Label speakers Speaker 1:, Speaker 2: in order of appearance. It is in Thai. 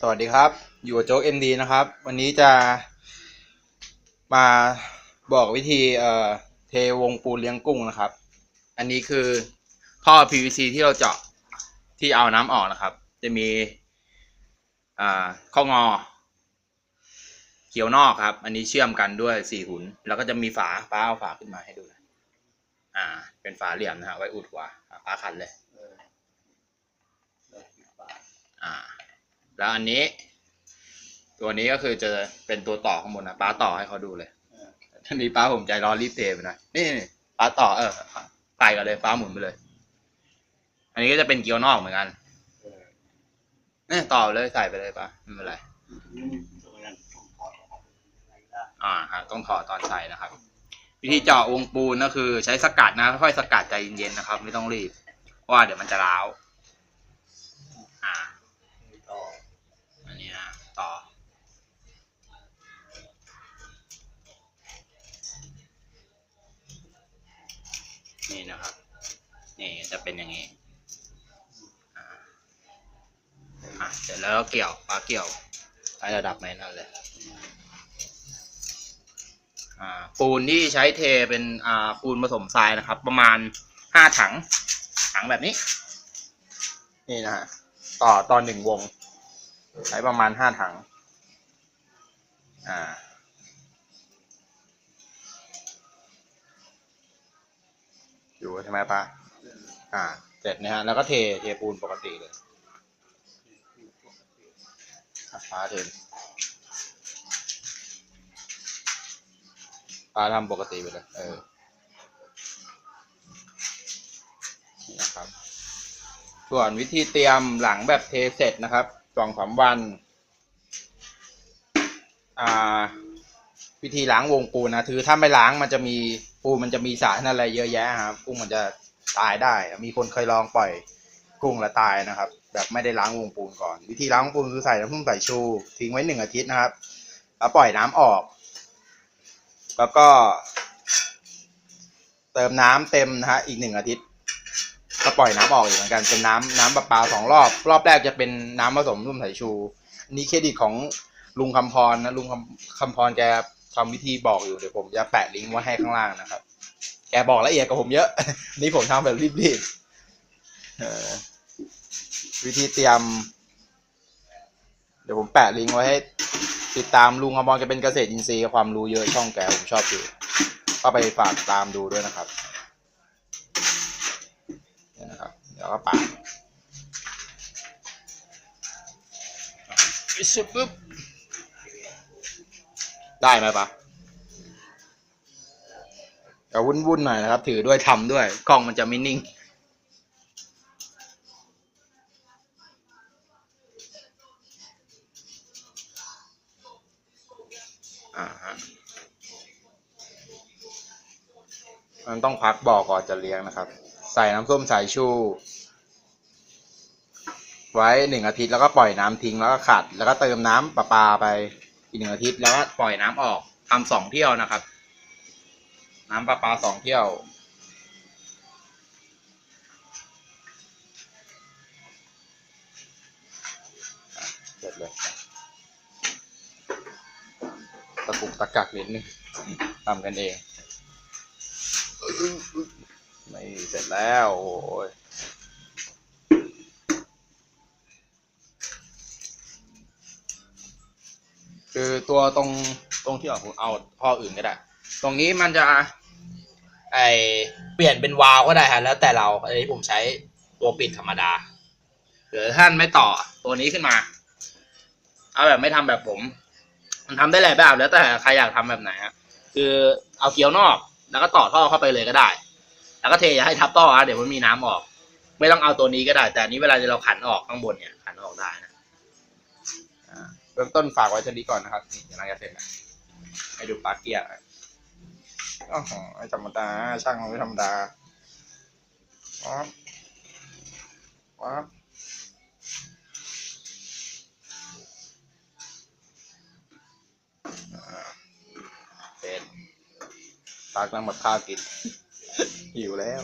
Speaker 1: สวัสดีครับ อยู่กับโจ๊กเอ็มดีนะครับ วันนี้จะมาบอกวิธีเอ่อเทวงปูนเลี้ยงกุ้งนะครับ อันนี้คือท่อ PVC ที่เราเจาะที่เอาน้ำออกนะครับ จะมีอ่าข้องอ เขียวนอกครับ อันนี้เชื่อมกันด้วยสี่หุน แล้วก็จะมีฝาป้าเอาฝาขึ้นมาให้ดูนะอ่า เป็นฝาเหลี่ยมนะฮะไว้อุดหัวอะป้าขันเลย อ่า แล้วอันนี้ ตัวนี้ก็คือจะเป็นตัวต่อข้างบนนะป้าต่อให้เขาดูเลยทีนี้ป้าผมใจร้อนรีบเทไปนะนี่ป้าต่อเออใส่กันเลยป้าหมุนไปเลย อันนี้ก็จะเป็นเกียวนอกเหมือนกันเนี่ยต่อเลยใส่ไปเลยป้าไม่เป็นไรอ่าฮะต้องถอดตอนใส่นะครับ วิธีเจาะวงปูนก็คือ ใช้สกัดนะค่อยสกัดใจเย็นๆนะครับ ไม่ต้องรีบว่าเดี๋ยวมันจะร้าวอ่า อันนี้นะต่อ นี่นะครับ นี่จะเป็นอย่างนี้อ่าอะเสร็จแล้วเกี่ยวปลาเกี่ยวใช้ระดับไหนนั่นเลยอ่าปูนที่ใช้เทเป็นอ่าปูนผสมทรายนะครับ ประมาณห้าถัง ถังแบบนี้ นี่นะฮะต่อตอนหนึ่งวง ใช้ประมาณห้าถัง อ่า อยู่ใช่ไหมป้าอ่า เสร็จนะฮะ แล้วก็เท เทปูนปกติเลยอะป้าเทป้าทำปกติไปเลย เออ นี่นะครับ ส่วนวิธีเตรียมหลังแบบเทเสร็จนะครับสองสามวัน อ่า วิธีล้างวงปูนนะคือถ้าไม่ล้างมันจะมี ปูนมันจะมีสารอะไรเยอะแยะครับกุ้งมันจะตายได้ มีคนเคยลองปล่อยกุ้งแล้วตายนะครับ แบบไม่ได้ล้างวงปูนก่อน วิธีล้างวงปูนคือใส่น้ำผึ้งใส่ชู ทิ้งไว้หนึ่งอาทิตย์นะครับ แล้วปล่อยน้ำออก แล้วก็ เติมน้ำเต็มนะฮะอีกหนึ่งอาทิตย์ก็ปล่อยน้ำออกอยู่เหมือนกันเป็นน้ำน้ำประปาสองรอบ รอบแรกจะเป็นน้ำผสมร่วมสายชูนนี้เครดิตของลุงคำพรนะลุงคำคำพรแก ทำวิธีบอกอยู่เดี๋ยวผมจะแปะลิงก์ไว้ให้ข้างล่างนะครับ แกบอกละเอียดกับผมเยอะ นี่ผมทำแบบรีบๆวิธีเตรียม เดี๋ยวผมแปะลิงก์ไว้ให้ติดตามลุงคำพรแกเป็นเกษตรอินทรีย์ความรู้เยอะช่องแกผมชอบดูก็ไปฝากตามดูด้วยนะครับเนี่ยนะครับเดี๋ยวก็ปาดชิบปึ๊บ ได้ไหมปะเดี๋ยววุ่นๆหน่อยนะครับ ถือด้วยทำด้วยกล้องมันจะไม่นิ่งอ่าฮะมันต้องพักบ่อก่อนจะเลี้ยงนะครับ ใส่น้ำส้มสายชู ไว้หนึ่งอาทิตย์แล้วก็ปล่อยน้ำทิ้งแล้วก็ขัด แล้วก็เติมน้ำประปาไป อีกหนึ่งอาทิตย์แล้วก็ปล่อยน้ำออกทำสองเที่ยวนะครับ น้ำประปาสองเที่ยวเสร็จเลยตะกุกตะกักนิดนึงทำกันเองไม่เสร็จแล้ว โอ้ย คือตัวตรงตรงที่เอาผมเอาท่ออื่นก็ได้ ตรงนี้มันจะ ไอเปลี่ยนเป็นวาล์วก็ได้ฮะแล้วแต่เราอันนี้ผมใช้ตัวปิดธรรมดาหรือท่านไม่ต่อตัวนี้ขึ้นมา เอาแบบไม่ทำแบบผม มันทำได้หลายแบบแล้วแต่ใครอยากทำแบบไหนฮะคือเอาเกลียวนอกแล้วก็ต่อท่อเข้าไปเลยก็ได้ แล้วก็เทอย่าให้ทับท่อนะเดี๋ยวมันมีน้ำออก ไม่ต้องเอาตัวนี้ก็ได้ แต่นี้เวลาเราขันออกข้างบนเนี่ยขันออกได้นะ เบื้องต้นฝากไว้เท่านี้ก่อนนะครับนี่เดี๋ยวเราจะเสร็จนะให้ดูปลาเกียร์อ๋อไม่ธรรมดาช่างมันไม่ธรรมดาว้าวว้าวเสร็จตักน้ำหมดข้าวกินหิวแล้ว